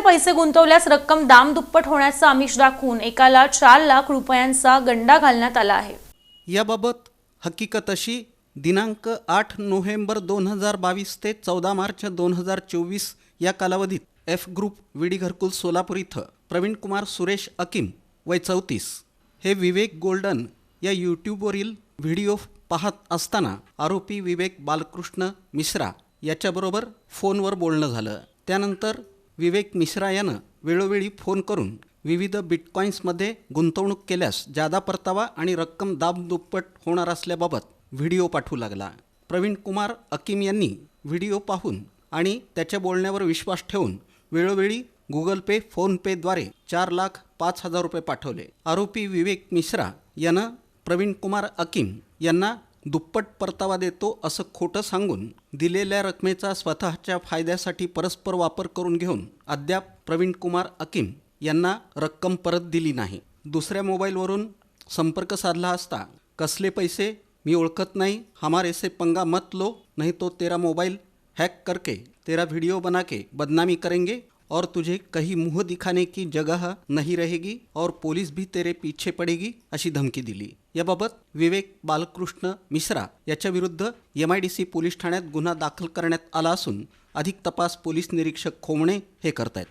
पैसे गुंतवल्यास रक्कम दामदुप्पट होण्याचं आमिष दाखवून एकाला चार लाख रुपयांचा गंडा घालण्यात आला आहे. याबाबत हकीकत अशी दिनांक आठ नोव्हेंबर दोन हजार बावीस ते चौदा मार्च दोन हजार चोवीस या कालावधीत एफ ग्रुप विडी घरकुल सोलापूर इथं प्रवीण कुमार सुरेश अकीम वय चौतीस हे विवेक गोल्डन या यूट्यूबवरील व्हिडिओ पाहत असताना आरोपी विवेक बालकृष्ण मिश्रा याच्याबरोबर फोनवर बोलणं झालं. त्यानंतर विवेक मिश्रा यानं वेळोवेळी फोन करून विविध बिटकॉईन्समध्ये गुंतवणूक केल्यास जादा परतावा आणि रक्कम दाब दुप्पट होणार असल्याबाबत व्हिडिओ पाठवू लागला. प्रवीण कुमार अकीम यांनी व्हिडिओ पाहून आणि त्याच्या बोलण्यावर विश्वास ठेवून वेळोवेळी गुगल पे फोनपेद्वारे चार लाख पाच हजार रुपये पाठवले. आरोपी विवेक मिश्रा यानं प्रवीण कुमार अकीम यांना दुप्पट परतावा देतो असं खोटं सांगून दिलेल्या रकमेचा स्वतःच्या फायद्यासाठी परस्पर वापर करून घेऊन अद्याप प्रवीण कुमार अकीम यांना रक्कम परत दिली नाही. दुसऱ्या मोबाईलवरून संपर्क साधला असता कसले पैसे? मी ओळखत नाही. हमारे से पंगा मत लो नहीं तो तेरा मोबाईल हॅक करके तेरा व्हिडिओ बना के बदनामी करेंगे और तुझे कहीं मुंह दिखाने की जगह नहीं रहेगी और पोलीस भी तेरे पीछे पडेगी अशी धमकी दिली। याबाबत विवेक बालकृष्ण मिश्रा याच्या विरुद्ध M I D C police ठाण्यात गुन्हा दाखल करण्यात आला असून अधिक तपास पोलीस निरीक्षक खोमणे हे करतायत.